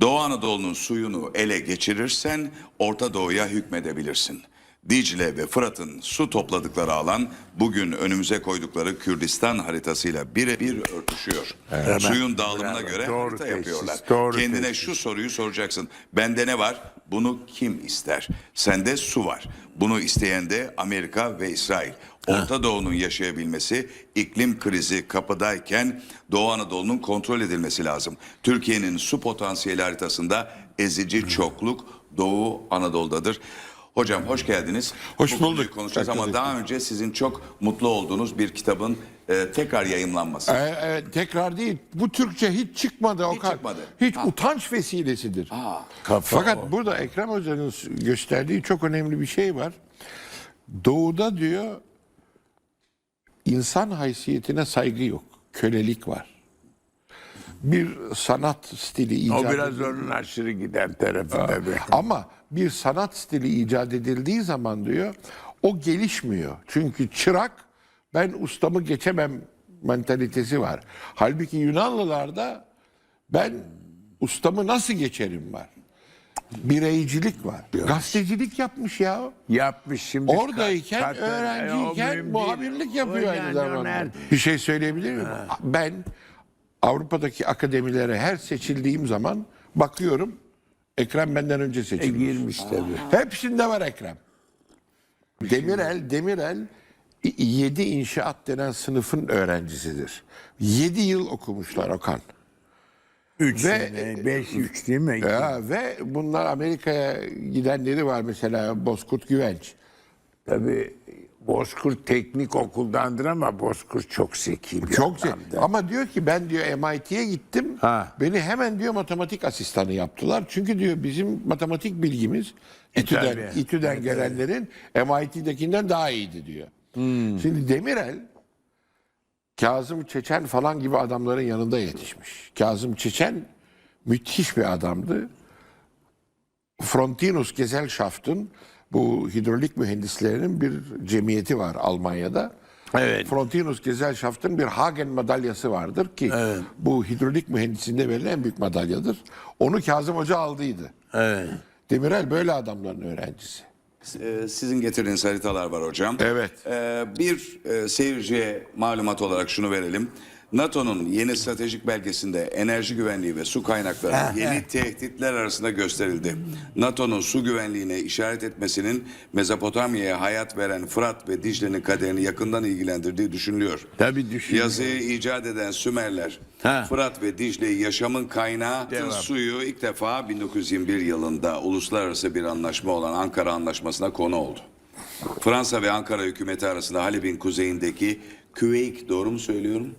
Doğu Anadolu'nun suyunu ele geçirirsen Orta Doğu'ya hükmedebilirsin. Dicle ve Fırat'ın su topladıkları alan bugün önümüze koydukları Kürdistan haritasıyla birebir örtüşüyor. Suyun dağılımına göre Doğru harita teşhis, yapıyorlar. doğru Kendine teşhis. şu soruyu soracaksın. Bende ne var? Bunu kim ister? Sende su var. Bunu isteyen de Amerika ve İsrail. Orta Doğu'nun yaşayabilmesi, iklim krizi kapıdayken Doğu Anadolu'nun kontrol edilmesi lazım. Türkiye'nin su potansiyeli haritasında ezici çokluk Doğu Anadolu'dadır. Hocam hoş geldiniz. Hoş Bu konuyu bulduk. Konuşacağız ama daha önce sizin çok mutlu olduğunuz bir kitabın e, tekrar yayınlanması. Ee, evet, tekrar değil. Bu Türkçe hiç çıkmadı o Hiç kadar. çıkmadı. Hiç utanç vesilesidir. Kafa Fakat burada Ekrem Hoca'nın gösterdiği çok önemli bir şey var. Doğuda diyor insan haysiyetine saygı yok. Kölelik var. Bir sanat stili icat O biraz edildi. onun aşırı giden tarafı tabii. Ama bir sanat stili icat edildiği zaman diyor o gelişmiyor. Çünkü çırak ben ustamı geçemem mentalitesi var. Halbuki Yunanlılarda ben ustamı nasıl geçerim var. Bireycilik var. Gazetecilik yapmış ya. Yapmış şimdi. Oradayken kat- kat- öğrenciyken mühim muhabirlik yapıyor O aynı yani zamanda. onlar- Bir şey söyleyebilir miyim? Ben Avrupa'daki akademilere her seçildiğim zaman bakıyorum Ekrem benden önce E, seçilmiş. girmiş tabii. Hepsinde var Ekrem. Demirel, Demirel 7 inşaat denen sınıfın öğrencisidir. 7 yıl okumuşlar Okan. Üç Ve- sene, beş, üç değil mi? Ya, ve bunlar Amerika'ya gidenleri var mesela Bozkurt Güvenç. Tabii Bozkurt teknik okuldandır ama Bozkurt çok zeki bir Çok adamdı. Ama diyor ki ben diyor MIT'ye gittim. Ha. Beni hemen diyor matematik asistanı yaptılar. Çünkü diyor bizim matematik bilgimiz İTÜ'den, E, tabii. İTÜ'den gelenlerin MIT'dekinden daha iyiydi diyor. Hmm. Şimdi Demirel Kazım Çeçen falan gibi adamların yanında yetişmiş. Kazım Çeçen müthiş bir adamdı. Frontinus Gesellschaft'ın bu hidrolik mühendislerinin bir cemiyeti var Almanya'da. Evet. Frontinus Gesellschaft'ın bir Hagen madalyası vardır ki bu hidrolik mühendisliğinde verilen en büyük madalyadır. Onu Kazım Hoca aldıydı. Evet. Demirel böyle adamların öğrencisi. Ee, Sizin getirdiğiniz haritalar var hocam. Evet. Ee, bir e, seyirciye malumat olarak şunu verelim. NATO'nun yeni stratejik belgesinde enerji güvenliği ve su kaynakları yeni tehditler arasında gösterildi. NATO'nun su güvenliğine işaret etmesinin Mezopotamya'ya hayat veren Fırat ve Dicle'nin kaderini yakından ilgilendirdiği düşünülüyor. Tabii düşünüyor. Yazıyı icat eden Sümerler, Ha. Fırat ve Dicle'yi yaşamın kaynağı Devam. suyu ilk defa 1921 yılında uluslararası bir anlaşma olan Ankara Anlaşması'na konu oldu. Fransa ve Ankara hükümeti arasında Halep'in kuzeyindeki Küveyk doğru mu söylüyorum?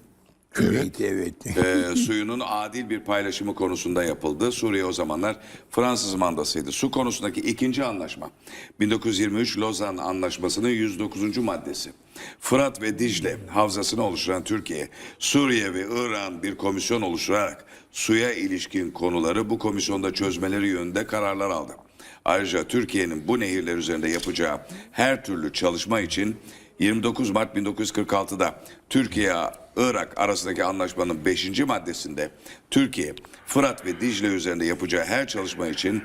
Evet, evet. Ee, suyunun adil bir paylaşımı konusunda yapıldı. Suriye o zamanlar Fransız mandasıydı. Su konusundaki ikinci anlaşma 1923 Lozan Anlaşması'nın 109. maddesi. Fırat ve Dicle havzasını oluşturan Türkiye, Suriye ve İran bir komisyon oluşturarak suya ilişkin konuları bu komisyonda çözmeleri yönünde kararlar aldı. Ayrıca Türkiye'nin bu nehirler üzerinde yapacağı her türlü çalışma için 29 Mart 1946'da Türkiye-Irak arasındaki anlaşmanın 5. maddesinde Türkiye, Fırat ve Dicle üzerinde yapacağı her çalışma için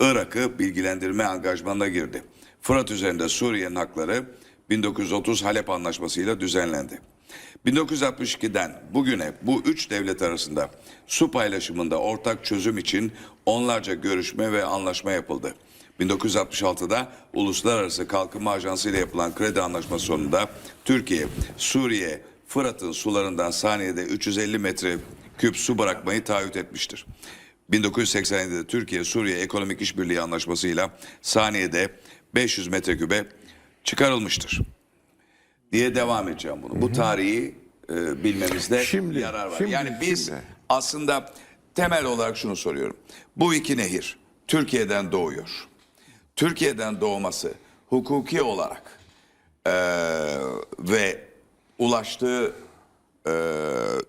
Irak'ı bilgilendirme angajmanına girdi. Fırat üzerinde Suriye'nin hakları 1930 Halep Anlaşması'yla düzenlendi. 1962'den bugüne bu üç devlet arasında su paylaşımında ortak çözüm için onlarca görüşme ve anlaşma yapıldı. 1966'da Uluslararası Kalkınma Ajansı ile yapılan kredi anlaşması sonunda Türkiye, Suriye, Fırat'ın sularından saniyede 350 metre küp su bırakmayı taahhüt etmiştir. 1987'de Türkiye-Suriye Ekonomik İşbirliği Anlaşması'yla saniyede 500 metrekübe çıkarılmıştır diye devam edeceğim bunu. Bu tarihi e, bilmemizde Şimdi- yarar var. şimdi- yani biz şimdi. aslında temel olarak şunu soruyorum. Bu iki nehir Türkiye'den doğuyor. Türkiye'den doğması hukuki olarak e, ve ulaştığı e,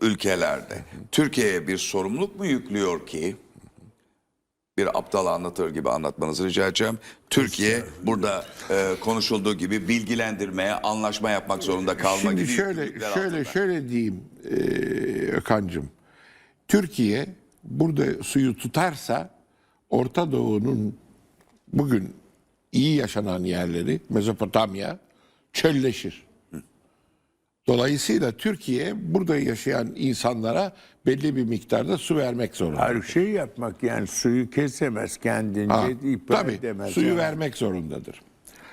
ülkelerde Türkiye'ye bir sorumluluk mu yüklüyor ki bir aptal anlatır gibi anlatmanızı rica edeceğim. Türkiye burada e, konuşulduğu gibi bilgilendirmeye, anlaşma yapmak zorunda kalma Şimdi gibi şöyle şöyle altında. şöyle diyeyim e, Okan'cığım. Türkiye burada suyu tutarsa Orta Doğu'nun bugün iyi yaşanan yerleri Mezopotamya çölleşir. Dolayısıyla Türkiye burada yaşayan insanlara belli bir miktarda su vermek zorunda. Her şey yapmak yani suyu kesemez kendince Ha, ihbar tabii edemez. suyu yani. vermek zorundadır.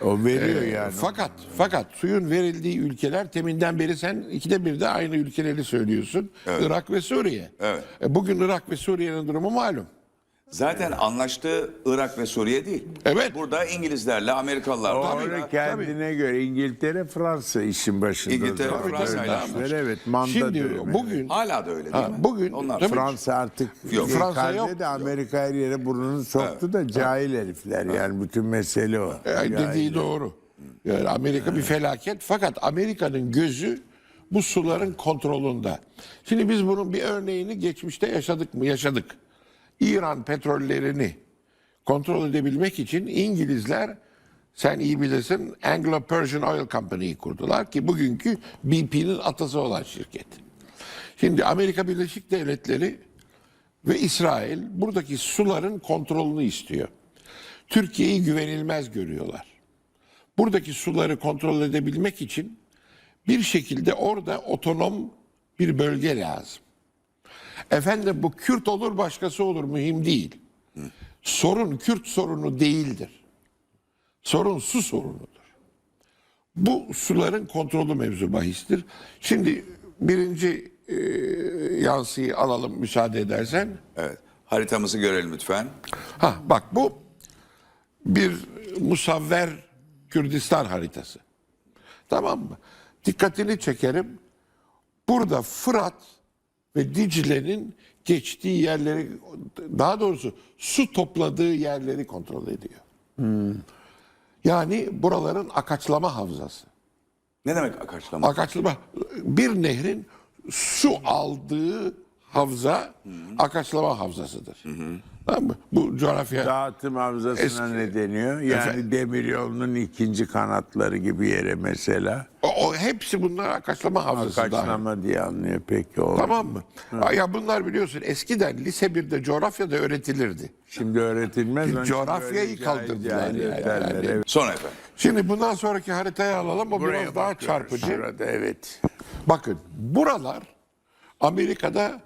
O veriyor Ee, yani. Fakat fakat suyun verildiği ülkeler teminden beri sen ikide bir de aynı ülkeleri söylüyorsun. Irak ve Suriye. Evet. E, Bugün Irak ve Suriye'nin durumu malum. Zaten anlaştığı Irak ve Suriye değil. Evet. Burada İngilizlerle, Amerikalılarla. O Tabii. kendine göre İngiltere, Fransa işin başında. İngiltere, Tabii, Fransa tabii, ile tabii. anlaştı. Evet, manda Şimdi diyorum. bugün Hala da öyle değil Ha, mi? bugün Onlar tabii Fransa artık Yok, Fransa yok. de Amerika her yere burnunu soktu da cahil herifler yani bütün mesele o. e, Yani dediği doğru. Yani Amerika bir felaket fakat Amerika'nın gözü bu suların kontrolünde. Şimdi biz bunun bir örneğini geçmişte yaşadık mı? Yaşadık. İran petrollerini kontrol edebilmek için İngilizler sen iyi bilirsin Anglo-Persian Oil Company'yi kurdular ki bugünkü BP'nin atası olan şirket. Şimdi Amerika Birleşik Devletleri ve İsrail buradaki suların kontrolünü istiyor. Türkiye'yi güvenilmez görüyorlar. Buradaki suları kontrol edebilmek için bir şekilde orada otonom bir bölge lazım. Efendim bu Kürt olur başkası olur mühim değil. Sorun Kürt sorunu değildir. Sorun su sorunudur. Bu suların kontrolü mevzu bahistir. Şimdi birinci e, yansıyı alalım müsaade edersen. Evet. Haritamızı görelim lütfen. Ha bak bu bir musavver Kürdistan haritası. Tamam mı? Dikkatini çekerim. Burada Fırat ve Dicle'nin geçtiği yerleri daha doğrusu su topladığı yerleri kontrol ediyor. Yani buraların akaçlama havzası. Ne demek akaçlama? Akaçlama bir nehrin su aldığı havza akaçlama havzasıdır. Tamam mı? Bu coğrafya Dağıtım havzasına Eski- ne deniyor? Yani Efendim? demiryolunun ikinci kanatları gibi yere mesela. o, o hepsi bunlar akaçlama havzası. dahil. Kaçlama diye anlıyor peki o. Tamam mı? Ya bunlar biliyorsun eskiden lise 1'de coğrafyada öğretilirdi. Şimdi öğretilmez. için Coğrafyayı kaldırdılar yani. derler, Yani. evet. Sonra efendim. Şimdi bundan sonraki haritayı alalım o Buraya biraz daha çarpıcı. Şurada, evet. Bakın buralar Amerika'da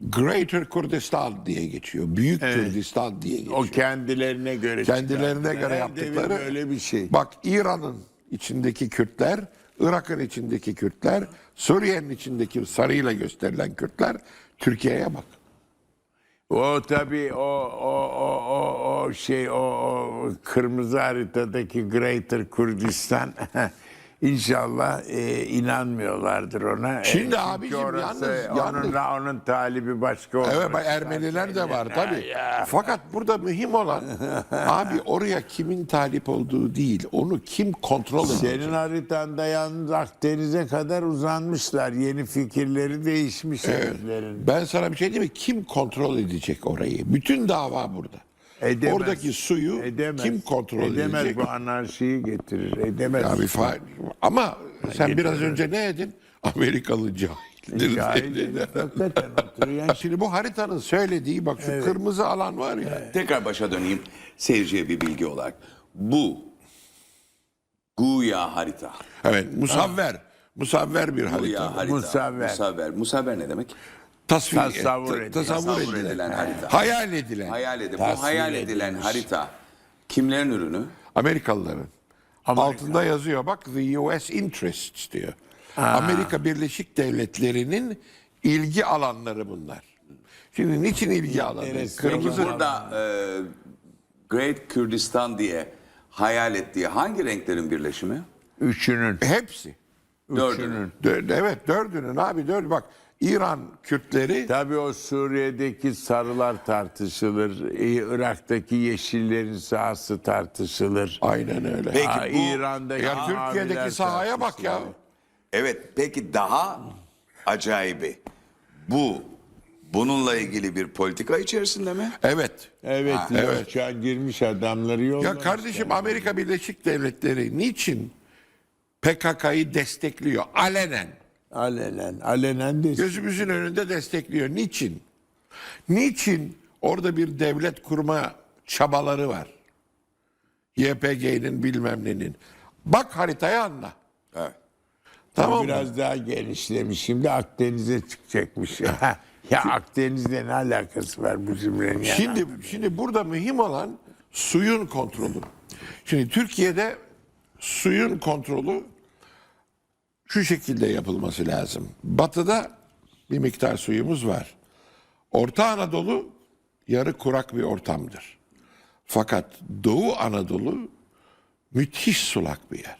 Greater Kurdistan diye geçiyor. Büyük Kürdistan diye geçiyor. O kendilerine göre Kendilerine göre Her yaptıkları. böyle bir şey. Bak İran'ın içindeki Kürtler, Irak'ın içindeki Kürtler, Suriye'nin içindeki sarıyla gösterilen Kürtler, Türkiye'ye bak. O tabii o o o o o şey o, o kırmızı haritadaki Greater Kürdistan İnşallah e, inanmıyorlardır ona. Şimdi E, abicim çünkü yalnız- onun, yalnız- onun talibi başka olur. Evet Ermeniler de var tabii. Fakat burada mühim olan abi oraya kimin talip olduğu değil, onu kim kontrol edecek. Senin haritanda yalnız Akdeniz'e kadar uzanmışlar. Yeni fikirleri değişmiş heriflerin. Ben sana bir şey diyeyim mi? Kim kontrol edecek orayı? Bütün dava burada. Edemez. Oradaki suyu Edemez. kim kontrol Edemez edecek? bu anarşiyi getirir. Edemez. Ya bir fa- Ama sen biraz önce ne dedin? Amerikalı cahildir. Cahil dedin. herif hakikaten oturuyor. Şimdi bu haritanın söylediği bak şu kırmızı alan var ya. Tekrar başa döneyim seyirciye bir bilgi olarak. Bu Guya harita. Evet musavver. Musavver bir Guya harita. harita. Musavver. Musavver. Musavver ne demek? Tasvir, Tasavvur ta- edilen. tasavvur edilen. edilen harita. Hayal edilen. Hayal edin. Bu hayal edilen edilmiş. harita kimlerin ürünü? Amerikalıların. Altında yazıyor bak the US interests diyor. Amerika Birleşik Devletleri'nin ilgi alanları bunlar. Şimdi niçin ilgi alanı? Enteresan. Kırmızı Burada e, Great Kürdistan diye hayal ettiği hangi renklerin birleşimi? Üçünün. hepsi. Dördünün. Dö- evet dördünün abi dört bak İran Kürtleri Tabii o Suriye'deki sarılar tartışılır. Irak'taki yeşillerin sahası tartışılır. aynen öyle. Peki Aa, bu- İran'daki ya Türkiye'deki sahaya bak ya. Evet peki daha acayibi bu bununla ilgili bir politika içerisinde mi? Evet. Evet, Ha, evet. Şu an girmiş adamları yollamış. Ya kardeşim Amerika Birleşik Devletleri niçin PKK'yı destekliyor alenen? Alenen, alenen de Gözümüzün önünde destekliyor. Niçin? Niçin orada bir devlet kurma çabaları var? YPG'nin bilmem nenin. Bak haritaya anla. Evet. Tamam mı? Biraz daha genişlemiş. Şimdi Akdeniz'e çıkacakmış. ya Akdeniz'le ne alakası var bu cümlenin ya? Şimdi şimdi burada mühim olan suyun kontrolü. Şimdi Türkiye'de suyun kontrolü şu şekilde yapılması lazım. Batıda bir miktar suyumuz var. Orta Anadolu yarı kurak bir ortamdır. Fakat Doğu Anadolu müthiş sulak bir yer.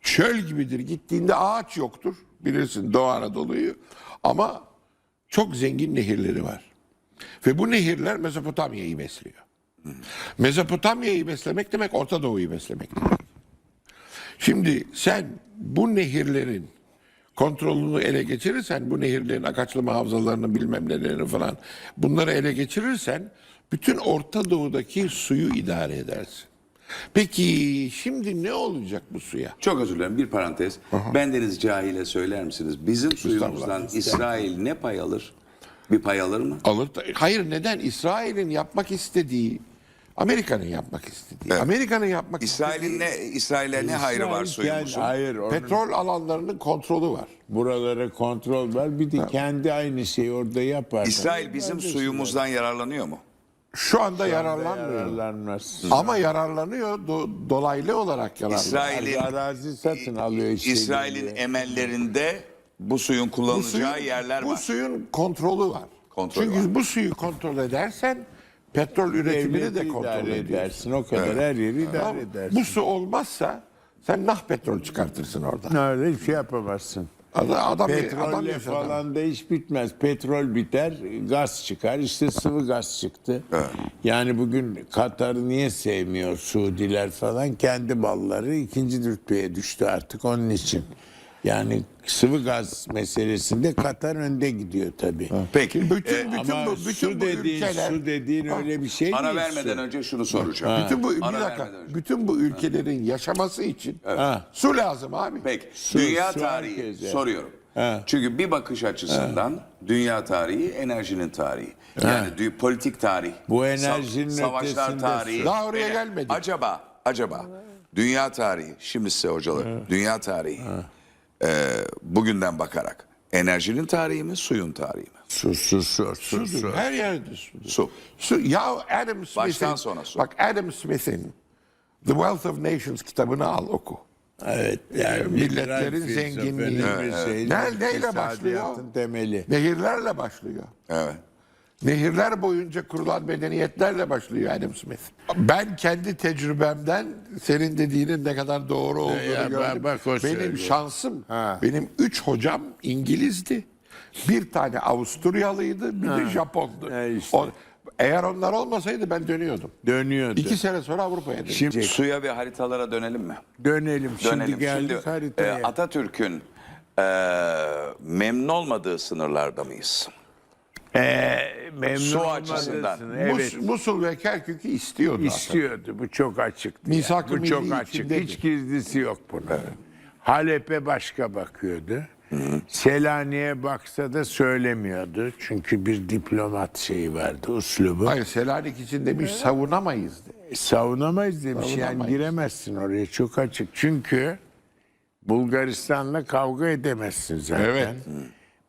Çöl gibidir. Gittiğinde ağaç yoktur. Bilirsin Doğu Anadolu'yu. Ama çok zengin nehirleri var. Ve bu nehirler Mezopotamya'yı besliyor. Mezopotamya'yı beslemek demek Orta Doğu'yu beslemek demek. Şimdi sen bu nehirlerin kontrolünü ele geçirirsen, bu nehirlerin akaçlama havzalarını bilmem nelerini falan bunları ele geçirirsen bütün Orta Doğu'daki suyu idare edersin. Peki şimdi ne olacak bu suya? Çok özür dilerim bir parantez. Bendeniz cahile söyler misiniz? Bizim suyumuzdan İsrail ne pay alır? Bir pay alır mı? Alır. Hayır neden? İsrail'in yapmak istediği, Amerika'nın yapmak istediği, Amerika'nın yapmak İsrail'in istediği ne İsrail'e ne hayrı var İsrail suyumuzun? Hayır. Onun petrol alanlarının kontrolü var. buralara kontrol var. Bir de kendi aynı şeyi orada yapar. İsrail bizim suyumuzdan yararlanıyor mu? Şu anda yararlanmıyor. yararlanmaz. Ama yararlanıyor, do- dolaylı olarak yararlanıyor. İsrail'in Arazi satın alıyor işte. İsrail'in emellerinde bu suyun Bu kullanılacağı suyun, yerler bu var. suyun kontrolü var. Kontrolü Çünkü var. bu suyu kontrol edersen petrol üretimini de kontrol ediyorsun. edersin. O kadar her yeri idare edersin. Bu su olmazsa sen nah petrol çıkartırsın orada. Öyle hiçbir şey yapamazsın. Adam, adam, adam Petrolle yaşadı. falan da iş bitmez. Petrol biter, gaz çıkar. İşte sıvı gaz çıktı. Yani bugün Katar'ı niye sevmiyor Suudiler falan? Kendi malları ikinci rütbeye düştü artık onun için. Yani sıvı gaz meselesinde Katar önde gidiyor tabii. Peki. Bütün, e, bütün Ama bu, bütün su bu dediğin, ülkeler, su dediğin öyle bir şey ara değil. vermeden su. önce şunu soracağım. bütün bu, bir Ara dakika, vermeden önce. bütün bu ülkelerin yaşaması için Ha. su lazım abi. Peki. Su- dünya su tarihi herkese. soruyorum. Ha. Çünkü bir bakış açısından dünya tarihi enerjinin tarihi. Yani dü- politik tarih. Bu enerjinin savaşlar ötesinde tarihi. su. Daha oraya Ener- gelmedik. Acaba acaba dünya tarihi şimdi size hocalar dünya tarihi e, bugünden bakarak enerjinin tarihi mi suyun tarihi mi? Su, su, su, su, su. Her yerde su. Su. Su, ya Adam Baştan Smith'in, sona su. bak Adam Smith'in The Wealth of Nations kitabını al oku. Evet. Yani Milletlerin zenginliği. bir şeyi, Ne- neyle başlıyor? temeli. Nehirlerle başlıyor. Evet. Nehirler boyunca kurulan medeniyetlerle başlıyor Adam Smith. Ben kendi tecrübemden senin dediğinin ne kadar doğru olduğunu Ya, gördüm. bak- benim söylüyor. şansım, Ha. benim üç hocam İngilizdi. Bir tane Avusturyalıydı, bir de Japondu. Ha, işte. O- eğer onlar olmasaydı ben dönüyordum. Dönüyordu. İki sene sonra Avrupa'ya döndüm. Şimdi Suya ve haritalara dönelim mi? dönelim. Şimdi Dönelim. geldik Şimdi, haritaya. e, Atatürk'ün e, memnun olmadığı sınırlarda mıyız? Ee, memnun Su açısından. Evet. Mus- Musul ve Kerkük'ü istiyordu. istiyordu. Bu çok açık. Misak-ı Bu çok açık. Hiç gizlisi yok bunun. Halep'e başka bakıyordu. Selanik'e baksa da söylemiyordu. Çünkü bir diplomat şeyi vardı, uslubu. Hayır Selanik için demiş savunamayız. de. Savunamayız demiş. Yani Savunamayız. giremezsin oraya. Çok açık. Çünkü Bulgaristan'la kavga edemezsin zaten. Evet.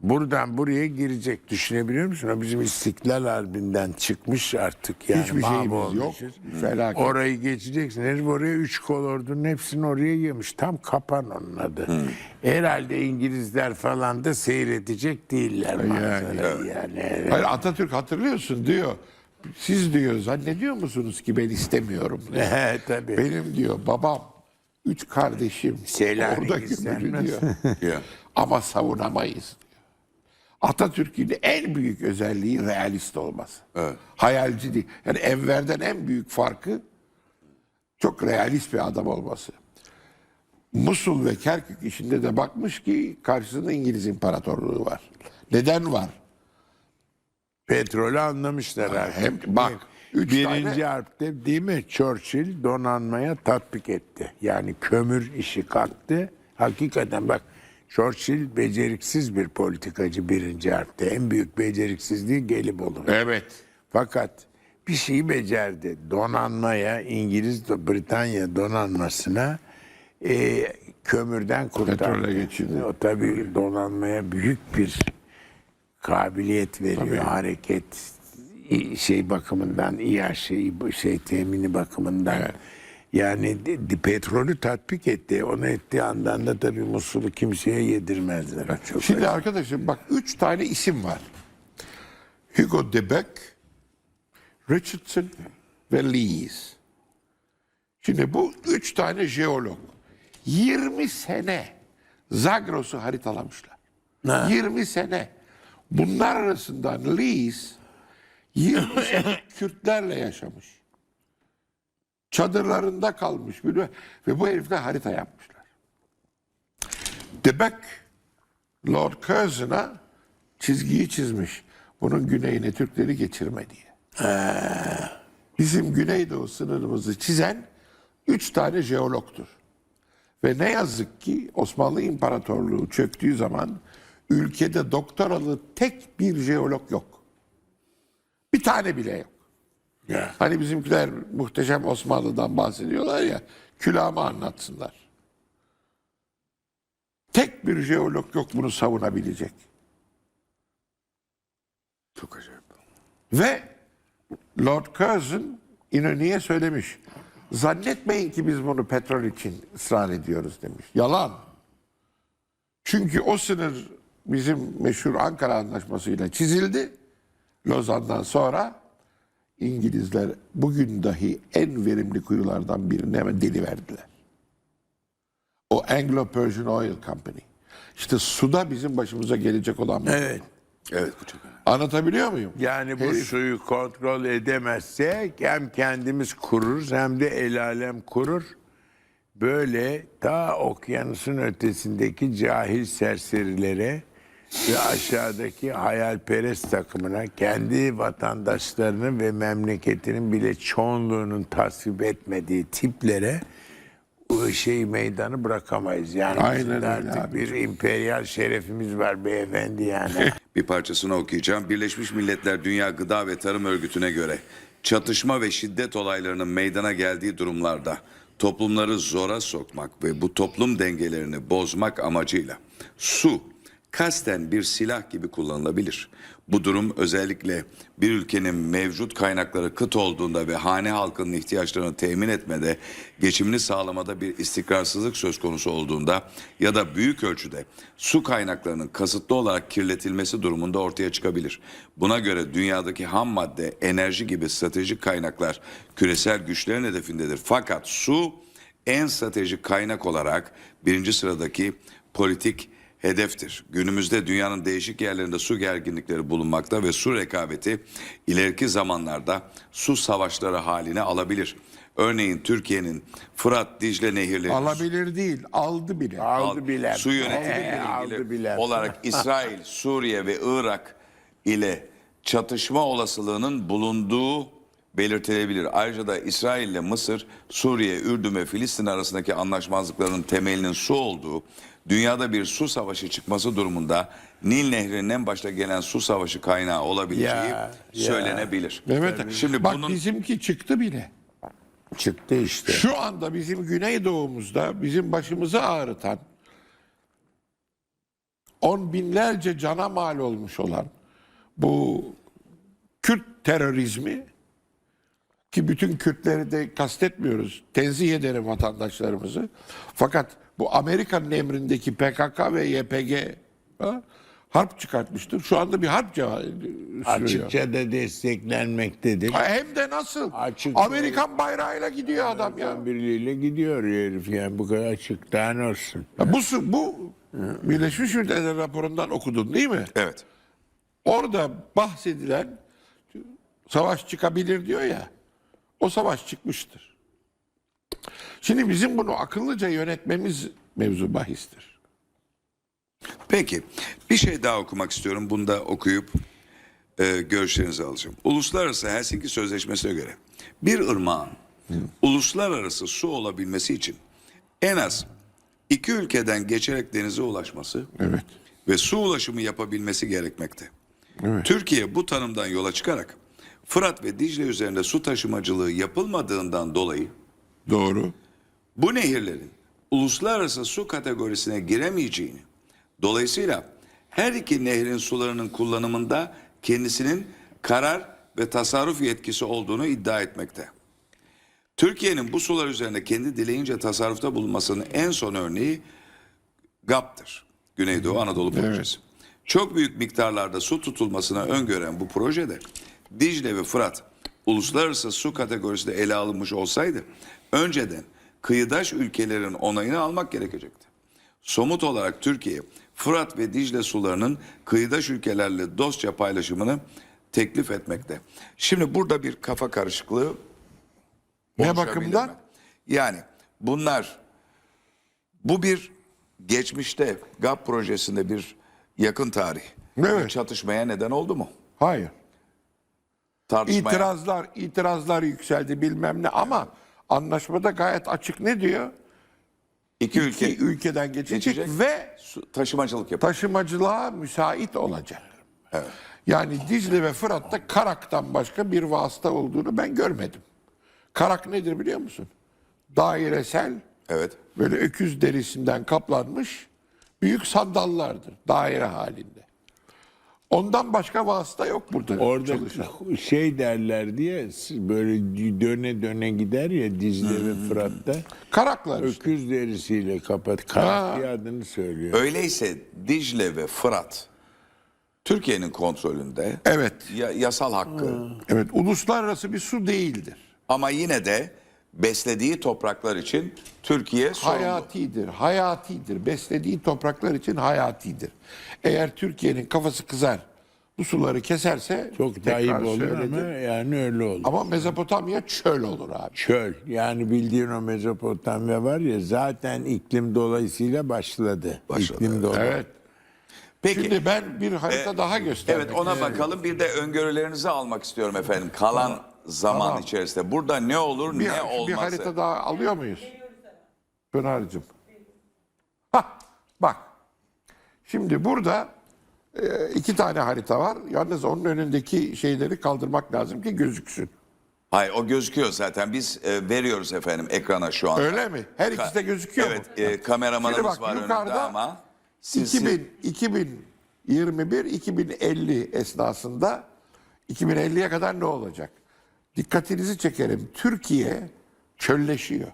Buradan buraya girecek. Düşünebiliyor musun? O bizim İstiklal Harbi'nden çıkmış artık. Yani Hiçbir şeyimiz yok. Felaket. Orayı geçeceksin. Herif oraya üç kol ordunun hepsini oraya yemiş. Tam kapan onun adı. Herhalde İngilizler falan da seyredecek değiller. manzarayı Yani. Hayır Atatürk hatırlıyorsun diyor. Siz diyor zannediyor musunuz ki ben istemiyorum? He, tabii. Benim diyor babam, üç kardeşim Selanik orada gömülü diyor. Ama savunamayız. Atatürk'ün en büyük özelliği realist olması. Evet. Hayalci değil. Yani Enver'den en büyük farkı çok realist bir adam olması. Musul ve Kerkük işinde de bakmış ki karşısında İngiliz İmparatorluğu var. Neden var? Petrolü anlamışlar artık. Hem bak üç Birinci tane harpte değil mi Churchill donanmaya tatbik etti. Yani kömür işi kalktı. Hakikaten bak Churchill beceriksiz bir politikacı birinci harfte. En büyük beceriksizliği Gelibolu. Evet. Fakat bir şeyi becerdi. Donanmaya, İngiliz, Britanya donanmasına e, kömürden kurtardı. Petrole geçirdi. O tabii donanmaya büyük bir kabiliyet veriyor. Hareket i- şey bakımından, iyi şey, şey temini bakımından. Yani de- de- petrolü tatbik etti. Onu ettiği andan da tabii Musul'u kimseye yedirmezler. Çok Şimdi arkadaşım bak üç tane isim var. Hugo de Beck, Richardson ve Lees. Şimdi bu üç tane jeolog 20 sene Zagros'u haritalamışlar. 20 sene. Bunlar arasından Lees 20 sene Kürtlerle yaşamış. Çadırlarında kalmış. bilmem- Ve bu herifler harita yapmışlar. De Beck Lord Curzon'a çizgiyi çizmiş. Bunun güneyine Türkleri geçirme diye. Bizim Güneydoğu sınırımızı çizen üç tane jeologtur. Ve ne yazık ki Osmanlı İmparatorluğu çöktüğü zaman ülkede doktoralı tek bir jeolog yok. Bir tane bile yok. Ya. Hani bizimkiler muhteşem Osmanlı'dan bahsediyorlar ya, külahımı anlatsınlar. Tek bir jeolog yok bunu savunabilecek. Çok acayip. Ve Lord Curzon İnönü'ye söylemiş. Zannetmeyin ki biz bunu petrol için ısrar ediyoruz demiş. Yalan. Çünkü o sınır bizim meşhur Ankara Anlaşması'yla çizildi. Lozan'dan sonra İngilizler bugün dahi en verimli kuyulardan birini hemen deli verdiler. O Anglo-Persian Oil Company. İşte suda bizim başımıza gelecek olan bu. Evet. Evet bu çok önemli. Anlatabiliyor muyum? Yani bu suyu kontrol edemezsek hem kendimiz kururuz hem de el alem kurur. Böyle ta okyanusun ötesindeki cahil serserilere ve aşağıdaki hayalperest takımına kendi vatandaşlarının ve memleketinin bile çoğunluğunun tasvip etmediği tiplere şey meydanı bırakamayız. Yani Aynen öyle artık abi. bir emperyal şerefimiz var beyefendi yani. Bir parçasını okuyacağım. Birleşmiş Milletler Dünya Gıda ve Tarım Örgütü'ne göre çatışma ve şiddet olaylarının meydana geldiği durumlarda toplumları zora sokmak ve bu toplum dengelerini bozmak amacıyla su kasten bir silah gibi kullanılabilir. Bu durum özellikle bir ülkenin mevcut kaynakları kıt olduğunda ve hane halkının ihtiyaçlarını temin etmede, geçimini sağlamada bir istikrarsızlık söz konusu olduğunda ya da büyük ölçüde su kaynaklarının kasıtlı olarak kirletilmesi durumunda ortaya çıkabilir. Buna göre dünyadaki ham madde, enerji gibi stratejik kaynaklar küresel güçlerin hedefindedir. Fakat su en stratejik kaynak olarak birinci sıradaki politik hedeftir. Günümüzde dünyanın değişik yerlerinde su gerginlikleri bulunmakta ve su rekabeti ileriki zamanlarda su savaşları haline alabilir. Örneğin Türkiye'nin Fırat, Dicle nehirleri Alabilir değil, aldı bile. Aldı bile. su yönetimiyle Ee, aldı ilgili bile. olarak İsrail, Suriye ve Irak ile çatışma olasılığının bulunduğu belirtilebilir. Ayrıca da İsrail ile Mısır, Suriye, Ürdün ve Filistin arasındaki anlaşmazlıkların temelinin su olduğu, dünyada bir su savaşı çıkması durumunda Nil Nehri'nin en başta gelen su savaşı kaynağı olabileceği Ya, ya. söylenebilir. Evet. Şimdi Bak bunun bizimki çıktı bile. Çıktı işte. Şu anda bizim Güneydoğumuzda bizim başımızı ağrıtan on binlerce cana mal olmuş olan bu Kürt terörizmi ki bütün Kürtleri de kastetmiyoruz. Tenzih ederim vatandaşlarımızı. Fakat bu Amerika'nın emrindeki PKK ve YPG ha, harp çıkartmıştır. Şu anda bir harp sürüyor. Açıkça da desteklenmektedir. Ha, Hem de nasıl? Açık- Amerikan bayrağıyla gidiyor adam ya. Amerikan birliğiyle gidiyor herif yani bu kadar açık daha ne olsun. Ya Bu, su- bu Birleşmiş Milletler raporundan okudun değil mi? evet. Orada bahsedilen savaş çıkabilir diyor ya. O savaş çıkmıştır. Şimdi bizim bunu akıllıca yönetmemiz mevzu bahistir. Peki bir şey daha okumak istiyorum. Bunu da okuyup e, görüşlerinizi alacağım. Uluslararası Helsinki Sözleşmesi'ne göre bir ırmağın uluslararası su olabilmesi için en az iki ülkeden geçerek denize ulaşması Evet. ve su ulaşımı yapabilmesi gerekmekte. Evet. Türkiye bu tanımdan yola çıkarak Fırat ve Dicle üzerinde su taşımacılığı yapılmadığından dolayı Doğru. bu nehirlerin uluslararası su kategorisine giremeyeceğini, dolayısıyla her iki nehrin sularının kullanımında kendisinin karar ve tasarruf yetkisi olduğunu iddia etmekte. Türkiye'nin bu sular üzerinde kendi dileyince tasarrufta bulunmasının en son örneği GAP'tır. Güneydoğu Anadolu Projesi. Çok büyük miktarlarda su tutulmasına öngören bu projede Dicle ve Fırat uluslararası su kategorisinde ele alınmış olsaydı önceden kıyıdaş ülkelerin onayını almak gerekecekti. Somut olarak Türkiye Fırat ve Dicle sularının kıyıdaş ülkelerle dostça paylaşımını teklif etmekte. Şimdi burada bir kafa karışıklığı Ne bakımdan? mi? Yani bunlar bu bir geçmişte GAP projesinde bir yakın tarih Evet. çatışmaya neden oldu mu? Hayır. Tartışmaya. İtirazlar, itirazlar yükseldi bilmem ne ama anlaşmada gayet açık ne diyor? İki ülke İki ülkeden geçecek, geçecek ve su- taşımacılık yapıyor. taşımacılığa müsait olacak. Yani Dicle ve Fırat'ta Karak'tan başka bir vasıta olduğunu ben görmedim. Karak nedir biliyor musun? Dairesel, Evet. böyle öküz derisinden kaplanmış büyük sandallardır daire halinde. Ondan başka vasıta yok burada Orada çalışan. şey derler diye böyle döne döne gider ya Dicle ve Fırat'ta. Karaklar işte. Öküz derisiyle kapat. Karak diye adını söylüyor. Öyleyse Dicle ve Fırat Türkiye'nin kontrolünde Evet. ya- yasal hakkı Evet, uluslararası bir su değildir. ama yine de beslediği topraklar için Türkiye sorumlu. Hayatidir, hayatidir. Beslediği topraklar için hayatidir. Eğer Türkiye'nin kafası kızar, bu suları keserse Çok tekrar ayıp olur söyledim. ama yani öyle olur. Ama Mezopotamya çöl olur abi. Çöl yani bildiğin o Mezopotamya var ya zaten iklim dolayısıyla başladı. Başladı, İklim dolayı. Evet. Peki. Şimdi ben bir harita daha göstermek Evet ona bakalım. Bir de öngörülerinizi almak istiyorum efendim. Kalan zaman Tamam. içerisinde. Burada ne olur bir, ne olmaz. bir harita daha alıyor muyuz? Pınar'cığım. Hah, bak. Şimdi burada e, iki tane harita var. Yalnız onun önündeki şeyleri kaldırmak lazım ki gözüksün. Hayır o gözüküyor zaten. Biz e, veriyoruz efendim ekrana şu an. Öyle mi? Her ikisi de gözüküyor evet, mu? e, kameramanımız Şimdi bak, var önünde yukarıda ama. Siz, 2000, 2021 2050 esnasında 2050'ye kadar ne olacak? Dikkatinizi çekerim. Türkiye çölleşiyor.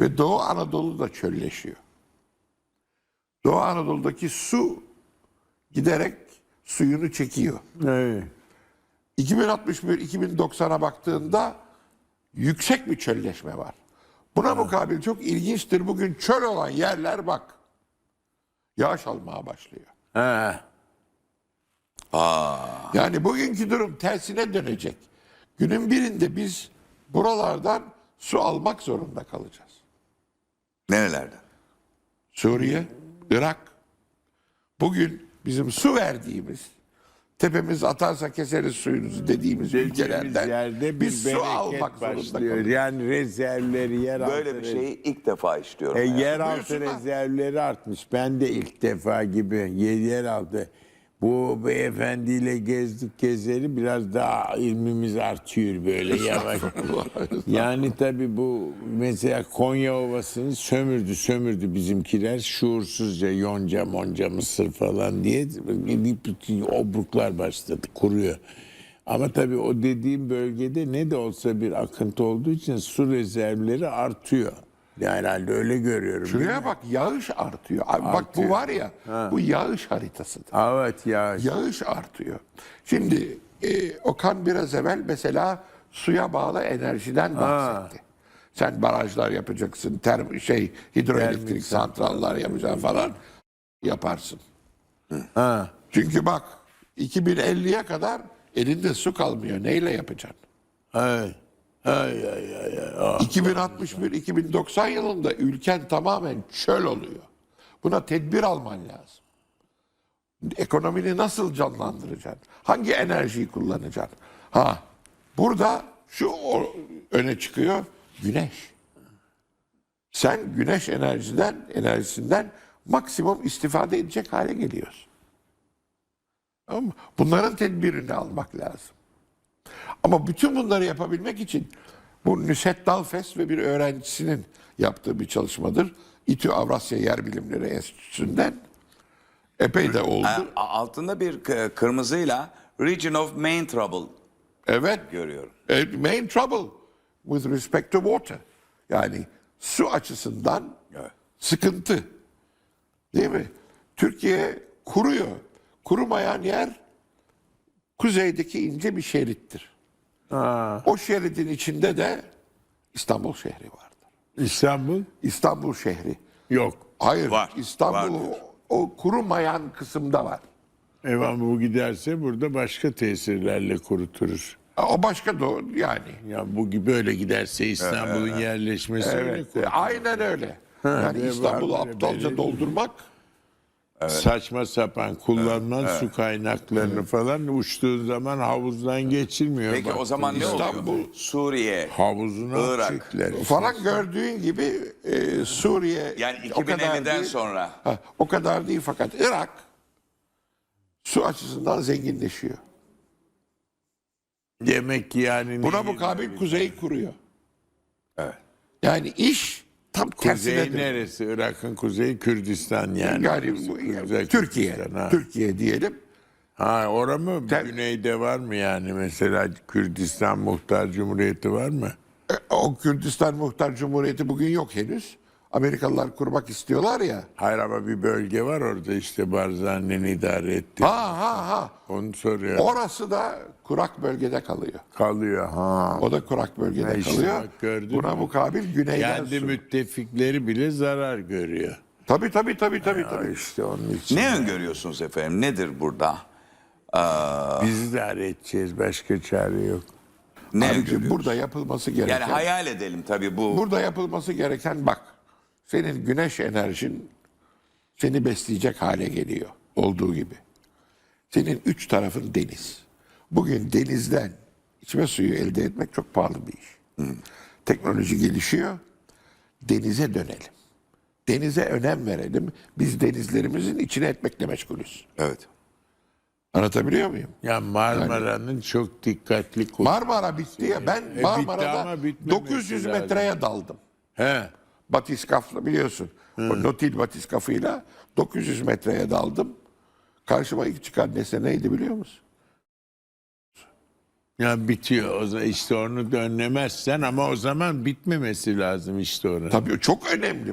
Ve Doğu Anadolu da çölleşiyor. Doğu Anadolu'daki su giderek suyunu çekiyor. Evet. 2061-2090'a baktığında yüksek bir çölleşme var. Buna mukabil çok ilginçtir. Bugün çöl olan yerler bak. Yağış almaya başlıyor. Ha. Yani bugünkü durum tersine dönecek. Günün birinde biz buralardan su almak zorunda kalacağız. Nerelerden? Suriye, Irak. Bugün bizim su verdiğimiz, tepemiz atarsa keseriz suyunuzu dediğimiz Dediğimiz ülkelerden yerde bir biz su bereket almak zorunda başlıyor. kalacağız. Yani rezervleri yer Böyle bir şeyi ilk defa işliyorum. E, hayatımda. yeraltı Buyursunlar. rezervleri artmış. Ben de ilk defa gibi ye- yeraltı. Bu beyefendiyle gezdik gezeri biraz daha ilmimiz artıyor böyle yavaş. yani tabii bu mesela Konya Ovası'nı sömürdü sömürdü bizimkiler şuursuzca yonca monca mısır falan diye bütün obruklar başladı kuruyor. Ama tabii o dediğim bölgede ne de olsa bir akıntı olduğu için su rezervleri artıyor. Herhalde öyle görüyorum. Şuraya bak yağış artıyor. Abi bak bu var ya bu yağış haritasıdır. Evet ya. Yağış artıyor. Şimdi e, Okan biraz evvel mesela suya bağlı enerjiden bahsetti. Sen barajlar yapacaksın, term şey hidroelektrik santrallar yapacaksın falan yaparsın. Ha. Çünkü bak 2050'ye kadar elinde su kalmıyor. Neyle yapacaksın? Ay. Ay ay ay. 2061-2090 yılında ülken tamamen çöl oluyor. Buna tedbir alman lazım. Ekonomini nasıl canlandıracaksın? Hangi enerjiyi kullanacaksın? Ha, burada şu öne çıkıyor güneş. sen güneş enerjiden enerjisinden maksimum istifade edecek hale geliyorsun. Mı? Bunların tedbirini almak lazım. Ama bütün bunları yapabilmek için bu Nusret Dalfes ve bir öğrencisinin yaptığı bir çalışmadır. İTÜ Avrasya Yer Bilimleri Enstitüsü'nden epey de oldu. Altında bir kırmızıyla Region of Main Trouble Evet. görüyorum. E, main trouble with respect to water. Yani su açısından Evet. sıkıntı. Değil mi? Türkiye kuruyor. Kurumayan yer kuzeydeki ince bir şerittir. O şeridin içinde de İstanbul şehri vardır. İstanbul İstanbul şehri. yok. Hayır, Var, İstanbul vardır. o kurumayan kısımda var. Evan bu giderse burada başka tesirlerle kuruturuz. O başka do yani. Ya bu gibi böyle giderse İstanbul'un yerleşmesi öyle Evet, kurutur. aynen öyle. Yani ve İstanbul'u böyle aptalca belli. doldurmak Saçma sapan kullanılan su kaynaklarını falan uçtuğun zaman havuzdan geçilmiyor. Peki o zaman ne İstanbul- oluyor? Suriye, Havuzuna Irak. çektiler. falan gördüğün gibi e, Suriye yani o kadar 2050'den değil, sonra Ha, o kadar değil fakat Irak su açısından zenginleşiyor. Demek ki yani Buna neyin- mukabil kuzey kuruyor. Evet. Yani iş tam Kuzey tersine dönüyor. neresi? Irak'ın kuzeyi Kürdistan yani. Yani bu- Kuzey Türkiye, Kürdistan, ha. Türkiye diyelim. Ha orada mı? Ter- Güneyde var mı yani mesela Kürdistan Muhtar Cumhuriyeti var mı? E, O Kürdistan Muhtar Cumhuriyeti bugün yok henüz. Amerikalılar kurmak istiyorlar ya. Hayır ama bir bölge var orada işte Barzani'nin idare etti. Ha ha ha. Onu soruyor. Orası da kurak bölgede kalıyor. Kalıyor ha. O da kurak bölgede Ha işte kalıyor. bak gördün Buna mü? mukabil güneyden Kendi su. müttefikleri bile zarar görüyor. Tabii tabii tabii tabii. Ya tabii. işte onun için ne öngörüyorsunuz efendim? Nedir burada? Aa, biz idare edeceğiz. Başka çare yok. ne Abicim, burada yapılması gereken Yani hayal edelim tabii bu. burada yapılması gereken bak senin güneş enerjin seni besleyecek hale geliyor olduğu gibi. Senin üç tarafın deniz. Bugün denizden içme suyu elde etmek çok pahalı bir iş. Teknoloji gelişiyor. Denize dönelim. Denize önem verelim. Biz denizlerimizin içine etmekle meşgulüz. Evet. Anlatabiliyor muyum? Ya Marmara'nın çok dikkatli kullan. Marmara bitti ya. Ben bitti Marmara'da bitmemesi 900 lazım. metreye daldım. He. Batiskafla biliyorsun. O notil batiskafıyla 900 metreye daldım. Karşıma ilk çıkan nesne neydi biliyor musun? Ya bitiyor. O zaman işte onu da önlemezsen ama o zaman bitmemesi lazım işte orası. Tabii çok önemli.